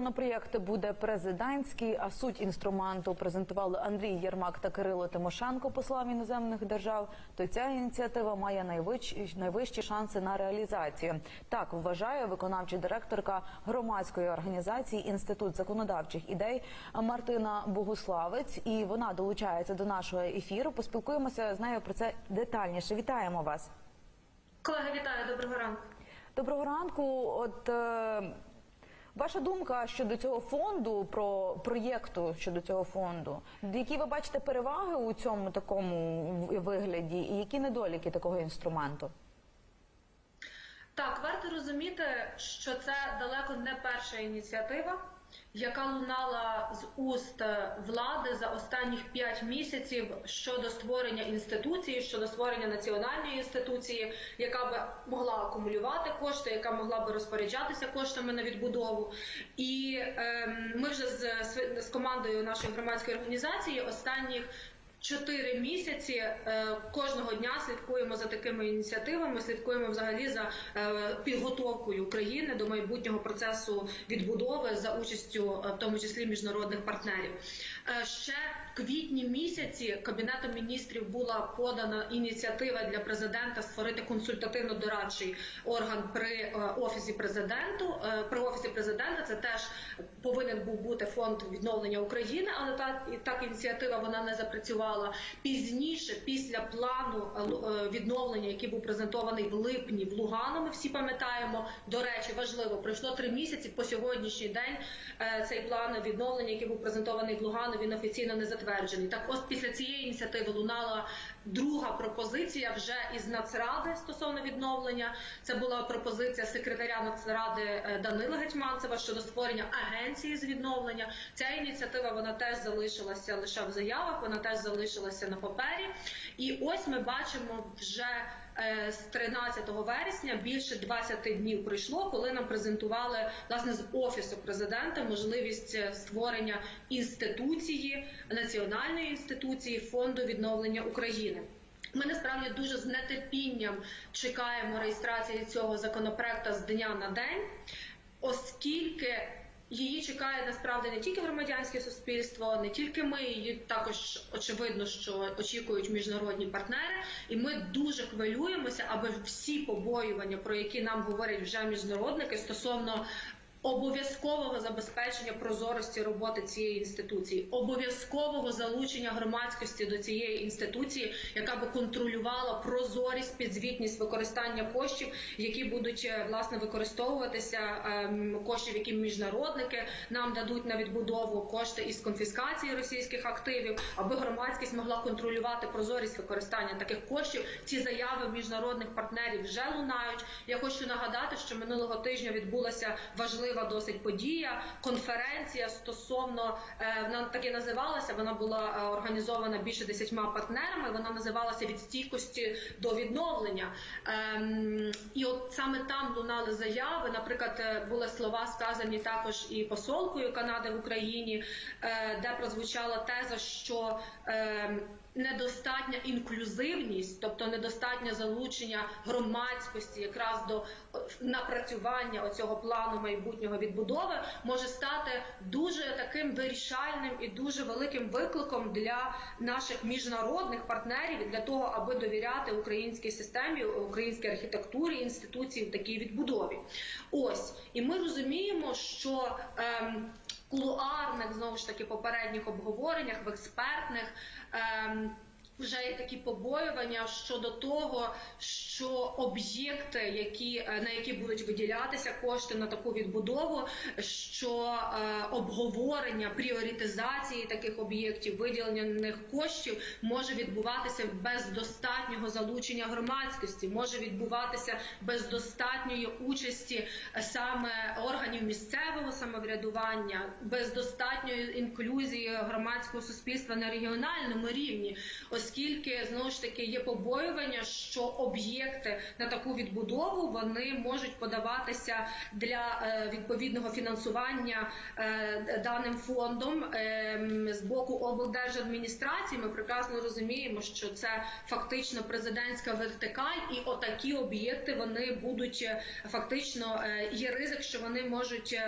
законопроєкт буде президентський, а суть інструменту презентували Андрій Єрмак та Кирило Тимошенко, послам іноземних держав. То ця ініціатива має найвищі, найвищі шанси на реалізацію. Так вважає виконавча директорка громадської організації Інститут законодавчих ідей Мартина Богуславець. І вона долучається до нашого ефіру. Поспілкуємося з нею про це детальніше. Вітаємо вас. Колеги, вітаю, доброго ранку. Доброго ранку. От е, ваша думка щодо цього фонду, про проєкту щодо цього фонду, які ви бачите переваги у цьому такому вигляді, і які недоліки такого інструменту? Так, варто розуміти, що це далеко не перша ініціатива, яка лунала з уст е, влади за останніх 5 місяців щодо створення інституції, щодо створення національної інституції, яка б могла акумулювати кошти, яка могла б розпоряджатися коштами на відбудову. І ем, ми вже з, з командою нашої громадської організації останніх Чотири місяці е, кожного дня слідкуємо за такими ініціативами, слідкуємо взагалі за е, підготовкою України до майбутнього процесу відбудови за участю, е, в тому числі міжнародних партнерів. Ще в квітні місяці кабінетом міністрів була подана ініціатива для президента створити консультативно-дорадчий орган при офісі президенту. При офісі президента це теж повинен був бути фонд відновлення України, але та так ініціатива вона не запрацювала пізніше, після плану е, е, відновлення, який був презентований в липні в Лугану. Ми всі пам'ятаємо. До речі, важливо пройшло три місяці. По сьогоднішній день е, цей план відновлення, який був презентований в Лугану, він офіційно не затверджений. Так, ось після цієї ініціативи лунала друга пропозиція вже із Нацради стосовно відновлення. Це була пропозиція секретаря Нацради е, Данила Гетьманцева щодо створення агенції з відновлення. Ця ініціатива вона теж залишилася лише в заявах, вона теж залишилася на папері. І ось ми бачимо вже з 13 вересня більше 20 днів пройшло, коли нам презентували власне з офісу президента можливість е, створення інституції національної інституції фонду відновлення України. Ми насправді дуже з нетерпінням чекаємо реєстрації цього законопроекту з дня на день, оскільки її чекає насправді не тільки громадянське суспільство, не тільки ми, її також очевидно, що очікують міжнародні партнери, і ми дуже хвилюємося, аби всі побоювання, про які нам говорять вже міжнародники стосовно. Обов'язкового забезпечення прозорості роботи цієї інституції, обов'язкового залучення громадськості до цієї інституції, яка би контролювала прозорість, підзвітність використання коштів, які будуть е, власне використовуватися ем, коштів, які міжнародники нам дадуть на відбудову кошти із конфіскації російських активів, аби громадськість могла контролювати прозорість використання таких коштів. Ці заяви міжнародних партнерів вже лунають. Я хочу нагадати, що минулого тижня відбулася важлива досить подія, конференція стосовно е, вона так і називалася. Вона була е, організована більше десятьма партнерами. Вона називалася від стійкості до відновлення. Ем, і от саме там лунали заяви. Наприклад, е, були слова сказані також і посолкою Канади в Україні, де прозвучала теза, що ем, недостатня інклюзивність, тобто недостатнє залучення громадськості якраз до е, напрацювання оцього плану майбутнього відбудови, може стати дуже таким вирішальним і дуже великим викликом для наших міжнародних партнерів для того, аби довіряти українській системі, українській архітектурі інституції в такій відбудові. Ось і ми розуміємо, що. Ем, кулуарних знову ж таки попередніх обговореннях, в експертних. Ем, вже є такі побоювання щодо того, що об'єкти, які е, на які будуть виділятися кошти на таку відбудову, що е, обговорення пріоритизації таких об'єктів, виділення них коштів може відбуватися без достатнього залучення громадськості, може відбуватися без достатньої участі е, саме органів місцевого самоврядування, без достатньої інклюзії громадського суспільства на регіональному рівні, оскільки знову ж таки є побоювання, що об'єкти на таку відбудову вони можуть подаватися для е, відповідного фінансування е, даним фондом е, з боку облдержадміністрації. Ми прекрасно розуміємо, що це фактично президентська вертикаль, і отакі об'єкти вони будуть е, фактично є ризик, що вони можуть.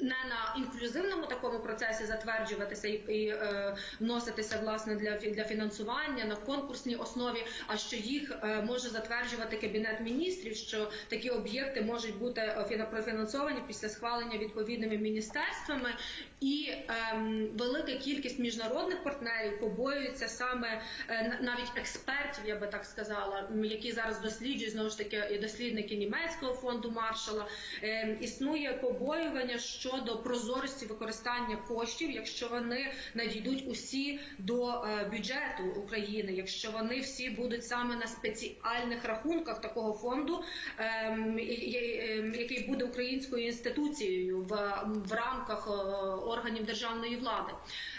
Е, не на інклюзивному такому процесі затверджуватися і, і е, вноситися власне для для фінансування на конкурсній основі, а що їх е, може затверджувати кабінет міністрів, що такі об'єкти можуть бути е, профінансовані після схвалення відповідними міністерствами, і ем, велика кількість міжнародних партнерів побоюються саме е, на- навіть експертів, я би так сказала, які зараз досліджують знову ж таки і дослідники німецького фонду Маршала. Е, існує побоювання щодо прозорості використання коштів, якщо вони надійдуть усі до е, бюджету України, якщо вони всі будуть саме на спеціальних рахунках такого фонду, ем, ем, який буде українською інституцією в, рамках е, органів державної влади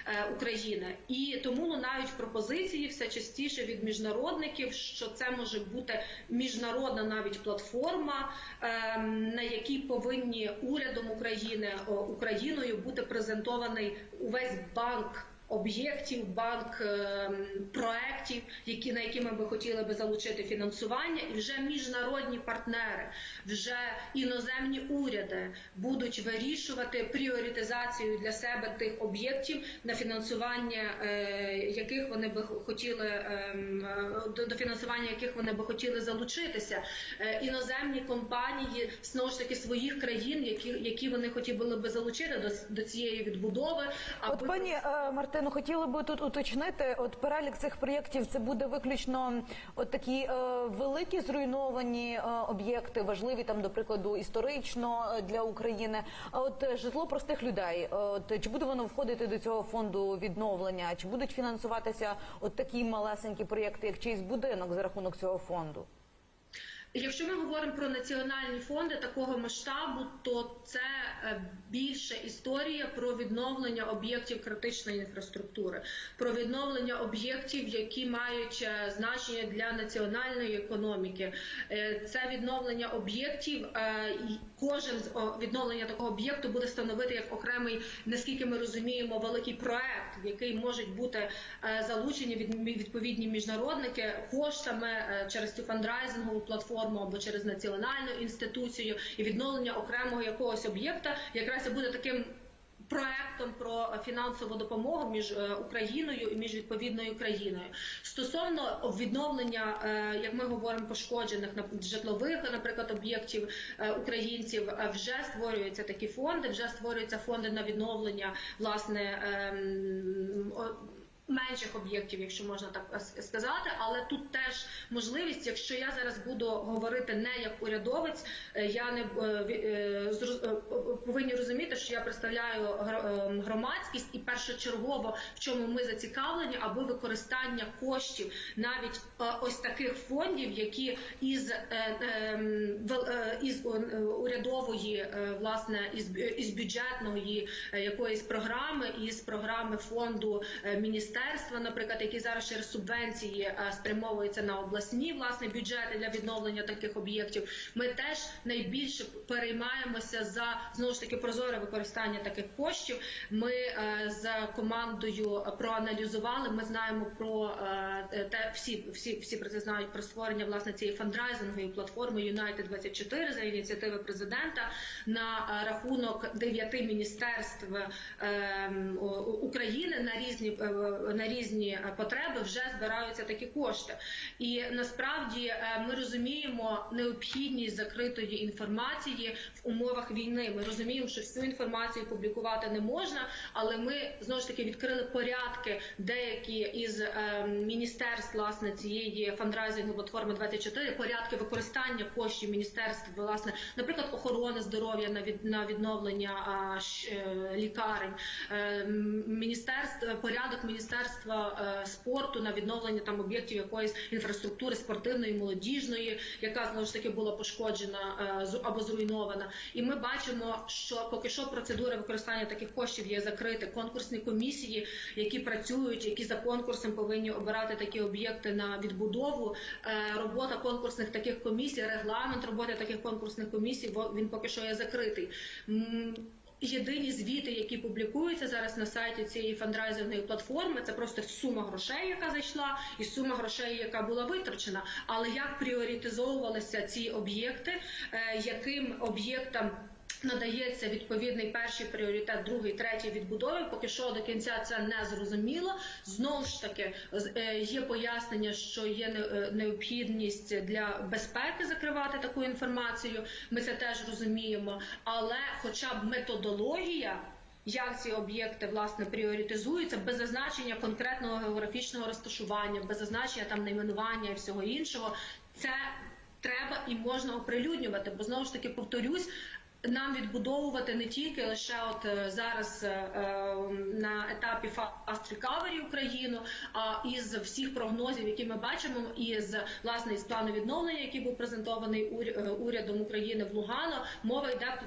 е, України. І тому лунають пропозиції все частіше від міжнародників, що це може бути міжнародна навіть платформа, ем, на якій повинні урядом України Україною бути презентований увесь банк. Об'єктів, банк ем, проєктів, які на які ми би хотіли би залучити фінансування, і вже міжнародні партнери, вже іноземні уряди будуть вирішувати пріоритизацію для себе тих об'єктів, на фінансування е, яких вони би хотіли ем, до, фінансування яких вони би хотіли залучитися. Е, іноземні компанії знову ж таки своїх країн, які, які вони хотіли би залучити до, до цієї відбудови. От пані е, Мартину, хотіла би тут уточнити, от перелік цих проєктів це буде виключно от такі е, великі зруйновані е, об'єкти, важливі там, до прикладу, історично е, для України. А от е, житло простих людей, е, от чи буде воно входити до цього фонду відновлення, чи будуть фінансуватися от такі малесенькі проєкти, як чийсь будинок за рахунок цього фонду? Якщо ми говоримо про національні фонди такого масштабу, то це е, більше історія про відновлення об'єктів критичної інфраструктури, про відновлення об'єктів, які мають е, значення для національної економіки. Е, Це відновлення об'єктів. Кожен з відновлення такого об'єкту буде становити як окремий, наскільки ми розуміємо, великий проект, в який можуть бути е, залучені від відповідні міжнародники коштами е, через цю фандрайзингову платформу або через національну інституцію і відновлення окремого якогось об'єкта, якраз буде таким. Проектом про фінансову допомогу між е, Україною і між відповідною країною стосовно відновлення, е, як ми говоримо, пошкоджених житлових, наприклад, об'єктів е, українців, вже створюються такі фонди, вже створюються фонди на відновлення власне. Менших об'єктів, якщо можна так сказати, але тут теж можливість, якщо я зараз буду говорити не як урядовець, е, я не е, е, повинні розуміти, що я представляю гро- громадськість і першочергово в чому ми зацікавлені, аби використання коштів навіть ось таких фондів, які із із урядової власне із бюджетної якоїсь програми, із програми фонду е, міністерства, наприклад, які зараз через субвенції е, спрямовуються на обласні власне бюджети для відновлення таких об'єктів. Ми теж найбільше переймаємося за знову ж таки прозоре використання таких коштів. Ми е, з командою проаналізували. Ми знаємо про е, те, всі, всі, всі про це знають про створення власне цієї фандрайзингової платформи United 24 за ініціативи президента на рахунок дев'яти міністерств України на різні на різні е, потреби вже збираються такі кошти. І насправді е, ми розуміємо необхідність закритої інформації в умовах війни. Ми розуміємо, що всю інформацію публікувати не можна, але ми знову ж таки відкрили порядки деякі із е, міністерств власне цієї фандрайзингової платформи 24, порядки використання коштів міністерств, власне, наприклад, охорони здоров'я на від на відновлення лікарень, міністерств порядок міністерства е, спорту на відновлення там об'єктів якоїсь інфраструктури спортивної, молодіжної, яка знову ж таки була пошкоджена е, або зруйнована. І ми бачимо, що поки що процедура використання таких коштів є закрита. Конкурсні комісії, які працюють, які за конкурсом повинні обирати такі об'єкти на відбудову. Е, Робота конкурсних таких комісій, регламент роботи таких конкурсних комісій, він поки що є закритий. Єдині звіти, які публікуються зараз на сайті цієї фандрайзерної платформи, це просто сума грошей, яка зайшла, і сума грошей, яка була витрачена. Але як пріоритизовувалися ці об'єкти, е, яким об'єктам Надається відповідний перший пріоритет, другий, третій відбудови. Поки що до кінця це не зрозуміло. Знову ж таки, е, є пояснення, що є е, необхідність для безпеки закривати таку інформацію. Ми це теж розуміємо. Але, хоча б методологія. Як ці об'єкти власне пріоритизуються без зазначення конкретного географічного розташування, без зазначення там найменування і всього іншого, це треба і можна оприлюднювати, бо знову ж таки повторюсь. Нам відбудовувати не тільки лише от е, зараз е, е, на етапі Fast Recovery Україну, а із всіх прогнозів, які ми бачимо, і з власне із плану відновлення, який був презентований уря- урядом України в Лугано, мова йде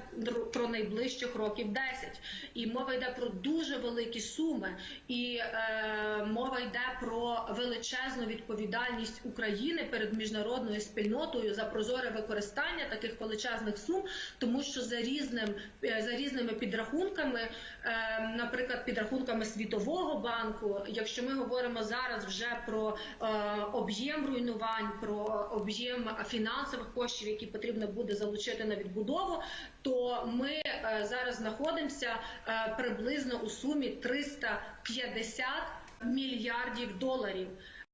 про найближчих років 10. І мова йде про дуже великі суми, і е, мова йде про величезну відповідальність України перед міжнародною спільнотою за прозоре використання таких величезних сум, тому що за різним е, за різними підрахунками, е, наприклад, підрахунками Світового банку, якщо ми говоримо зараз вже про е, об'єм руйнувань, про об'єм фінансових коштів, які потрібно буде залучити на відбудову, то ми зараз знаходимося приблизно у сумі 350 мільярдів доларів.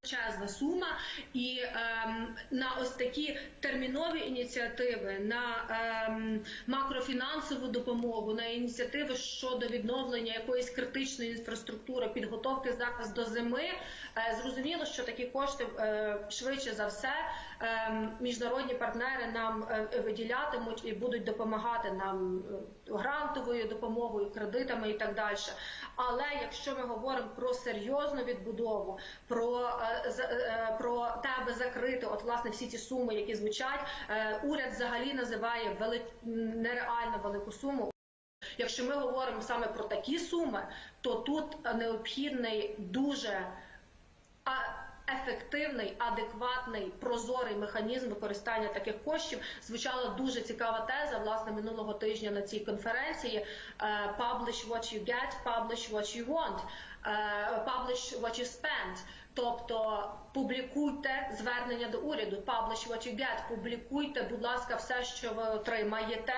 Величезна сума, і ем, на ось такі термінові ініціативи, на ем, макрофінансову допомогу, на ініціативи щодо відновлення якоїсь критичної інфраструктури, підготовки зараз до зими. Е, зрозуміло, що такі кошти е, швидше за все міжнародні партнери нам е, виділятимуть і будуть допомагати нам е, грантовою допомогою, кредитами і так далі. Але якщо ми говоримо про серйозну відбудову, про, е, про те, закрити от власне всі ці суми, які звучать, уряд взагалі називає вели... нереально велику суму. Якщо ми говоримо саме про такі суми, то тут необхідний дуже а, ефективний, адекватний, прозорий механізм використання таких коштів. Звучала дуже цікава теза власне минулого тижня на цій конференції. е, Publish what you get, publish what you want, publish what you spend. Тобто публікуйте звернення до уряду, publish what you get, публікуйте, будь ласка, все, що ви отримаєте,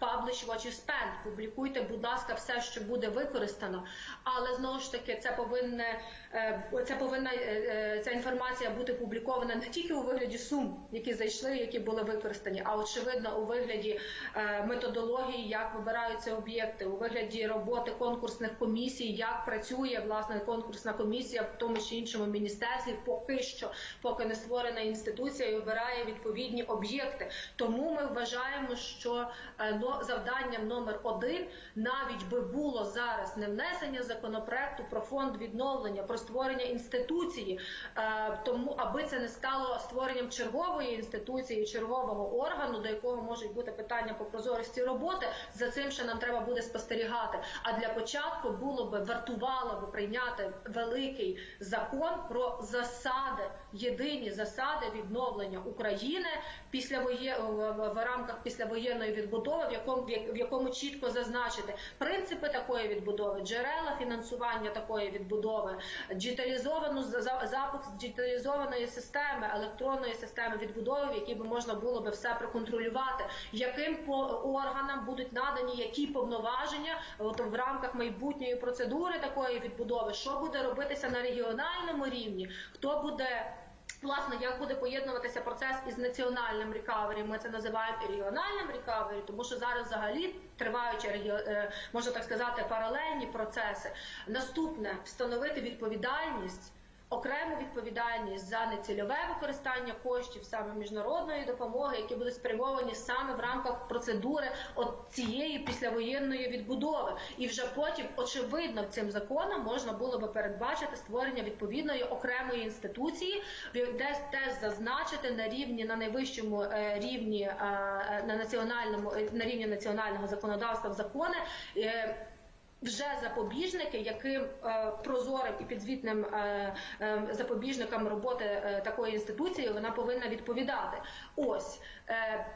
publish what you spend, публікуйте, будь ласка, все, що буде використано. Але знову ж таки, це повинне е, це повинна е, е, ця інформація бути публікована не тільки у вигляді сум, які зайшли, які були використані, а очевидно у вигляді е, методології, як вибираються об'єкти, у вигляді роботи конкурсних комісій, як працює власне конкурсна комісія в тому чи іншому міністерстві, поки що, поки не створена інституція і вибирає відповідні об'єкти. Тому ми вважаємо, що е, завданням номер один навіть би було зараз не внесення законопроекту про фонд відновлення, про створення інституції, е, тому аби це не стало створенням чергової інституції, чергового органу, до якого можуть бути питання по прозорості роботи. За цим ще нам треба буде спостерігати. А для початку було би вартувало би прийняти великий закон про засади, єдині засади відновлення України після воє... в, рамках післявоєнної відбудови, в якому в якому чітко зазначити принципи такої відбудови, джерела фінансування такої відбудови, діджиталізовану за- за- запуск діджиталізованої системи, електронної системи відбудови, в якій би можна було би все проконтролювати, яким по органам будуть надані які повноваження от в рамках майбутньої процедури такої відбудови, що буде робитися на регіональному рівні, хто буде. Власне, як буде поєднуватися процес із національним рекавері, ми це називаємо регіональним рекавері, тому що зараз взагалі триваючі регі- е, можна так сказати паралельні процеси. Наступне встановити відповідальність. Окрему відповідальність за нецільове використання коштів саме міжнародної допомоги, які будуть спрямовані саме в рамках процедури от цієї післявоєнної відбудови, і вже потім очевидно цим законом можна було би передбачити створення відповідної окремої інституції, де теж зазначити на рівні на найвищому е, рівні е, е, на національному на рівні національного законодавства в закони. Вже запобіжники, яким е, прозорим і підзвітним е, е, запобіжникам роботи такої інституції вона повинна відповідати. Ось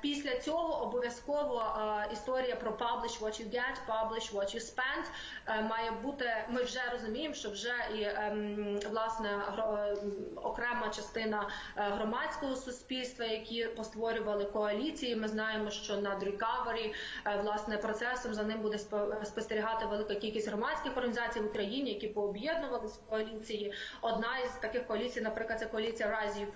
після цього обов'язково історія про publish what you get, publish what you spend має бути. Ми вже розуміємо, що вже і ем, власне окрема частина громадського суспільства, які постворювали коаліції. Ми знаємо, що над recovery, власне процесом за ним буде спо- спостерігати велика кількість громадських організацій в Україні, які пооб'єднувалися в коаліції. Одна із таких коаліцій, наприклад, це коаліція Rise Ukraine,